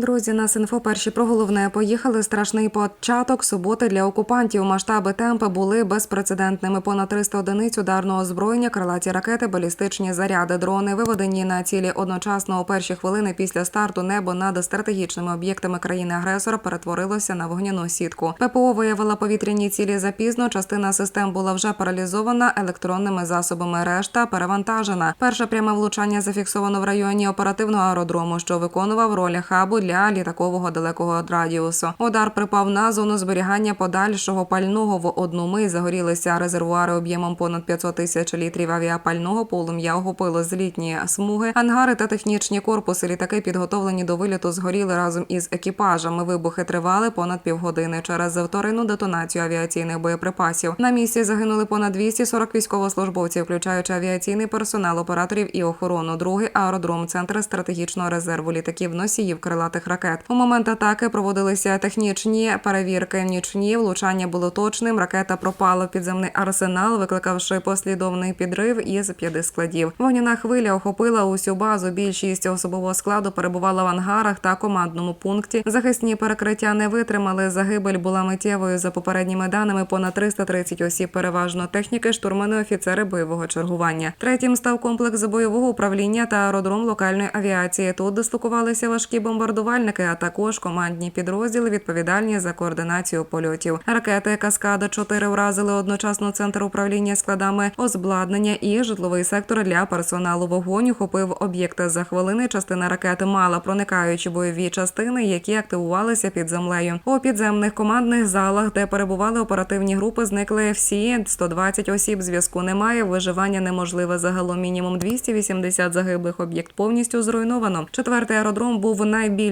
Друзі, нас інфо перші про головне поїхали. Страшний початок суботи для окупантів. Масштаби темпи були безпрецедентними. Понад 300 одиниць ударного озброєння, крилаті ракети, балістичні заряди, дрони виведені на цілі одночасно у перші хвилини після старту небо над стратегічними об'єктами країни-агресора перетворилося на вогняну сітку. ППО виявила повітряні цілі запізно. Частина систем була вже паралізована електронними засобами. Решта перевантажена. Перше пряме влучання зафіксовано в районі оперативного аеродрому, що виконував роль хабу для літакового далекого радіусу. Удар припав на зону зберігання подальшого пального в одну мить загорілися резервуари об'ємом понад 500 тисяч літрів авіапального. Полум'я охопило злітні смуги, ангари та технічні корпуси. Літаки підготовлені до виліту згоріли разом із екіпажами. Вибухи тривали понад півгодини через вторинну детонацію авіаційних боєприпасів. На місці загинули понад 240 військовослужбовців, включаючи авіаційний персонал, операторів і охорону. Другий аеродром, центр стратегічного резерву літаків носіїв крилатих ракет. У момент атаки проводилися технічні перевірки. Нічні влучання було точним. Ракета пропала в підземний арсенал, викликавши послідовний підрив із п'яти складів. Вогняна хвиля охопила усю базу. Більшість особового складу перебувала в ангарах та командному пункті. Захисні перекриття не витримали. Загибель була миттєвою. За попередніми даними, понад 330 осіб, переважно техніки, штурмани, офіцери бойового чергування. Третім став комплекс бойового управління та аеродром локальної авіації. Тут дислокувалися важкі бомбардувальники, а також командні підрозділи, відповідальні за координацію польотів. Ракети Каскада 4 вразили одночасно центр управління складами озбладнання і житловий сектор для персоналу. Вогонь охопив об'єкти за хвилини. Частина ракети мала проникаючі бойові частини, які активувалися під землею. У підземних командних залах, де перебували оперативні групи, зникли всі 120 осіб. Зв'язку немає. Виживання неможливе. Загалом мінімум 280 загиблих. Об'єкт повністю зруйновано. Четвертий аеродром був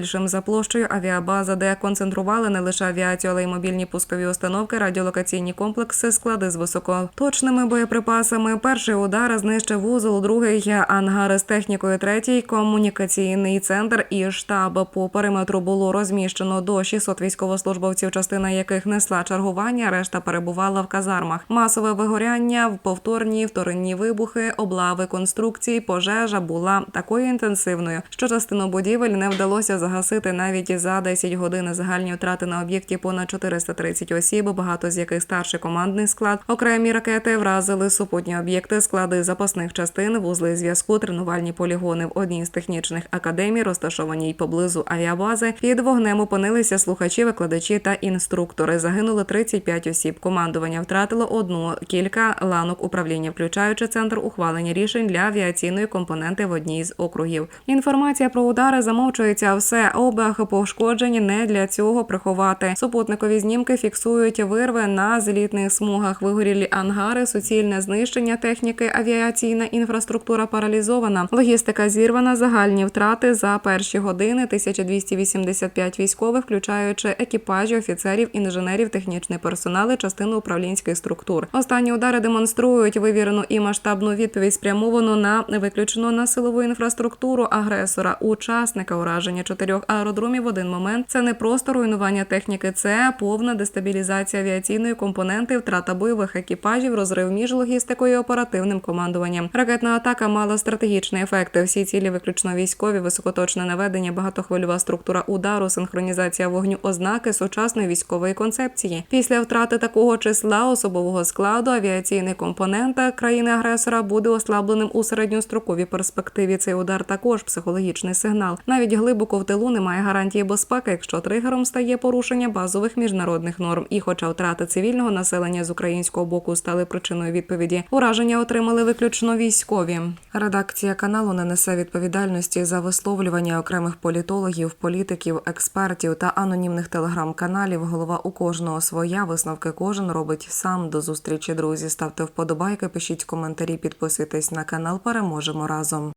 найбільшим за площею авіабаза, де концентрували не лише авіацію, але й мобільні пускові установки, радіолокаційні комплекси, склади з високоточними боєприпасами. Перший удар знищив вузол, другий ангари з технікою, третій комунікаційний центр і штаб. По периметру було розміщено до 600 військовослужбовців, частина яких несла чергування, решта перебувала в казармах. Масове вигоряння, повторні вторинні вибухи, облави конструкцій, пожежа була такою інтенсивною, що частину будівель не вдалося загасити навіть за 10 годин. Загальні втрати на об'єкті понад 430 осіб, багато з яких старший командний склад. Окремі ракети вразили супутні об'єкти, склади запасних частин, вузли зв'язку, тренувальні полігони в одній з технічних академій, розташованій поблизу авіабази. Під вогнем опинилися слухачі, викладачі та інструктори. Загинули 35 осіб. Командування втратило одну кілька ланок управління, включаючи центр ухвалення рішень для авіаційної компоненти в одній з округів. Інформація про удари замовчується. Все обах пошкоджень не для цього приховати. Супутникові знімки фіксують вирви на злітних смугах. Вигорілі ангари, суцільне знищення техніки, авіаційна інфраструктура паралізована. Логістика зірвана. Загальні втрати за перші години 1285 військових, включаючи екіпажі, офіцерів, інженерів, технічний персонал, і частину управлінських структур. Останні удари демонструють вивірену і масштабну відповідь, спрямовану на виключно на силову інфраструктуру агресора, учасника ураження чотирьох аеродромів в один момент. Це не просто руйнування техніки, це повна дестабілізація авіаційної компоненти, втрата бойових екіпажів, розрив між логістикою і оперативним командуванням. Ракетна атака мала стратегічний ефект. Всі цілі виключно військові, високоточне наведення, багатохвильова структура удару, синхронізація вогню, ознаки сучасної військової концепції. Після втрати такого числа особового складу авіаційний компонент країни-агресора буде ослабленим у середньостроковій перспективі. Цей удар також психологічний сигнал. Навіть глибоко в тилу немає гарантії безпеки, якщо тригером стає порушення базових міжнародних норм. І, хоча втрати цивільного населення з українського боку стали причиною відповіді, ураження отримали виключно військові. Редакція каналу не несе відповідальності за висловлювання окремих політологів, політиків, експертів та анонімних телеграм-каналів. Голова у кожного своя висновки кожен робить сам. До зустрічі, друзі. Ставте вподобайки, пишіть коментарі, підписуйтесь на канал. Переможемо разом.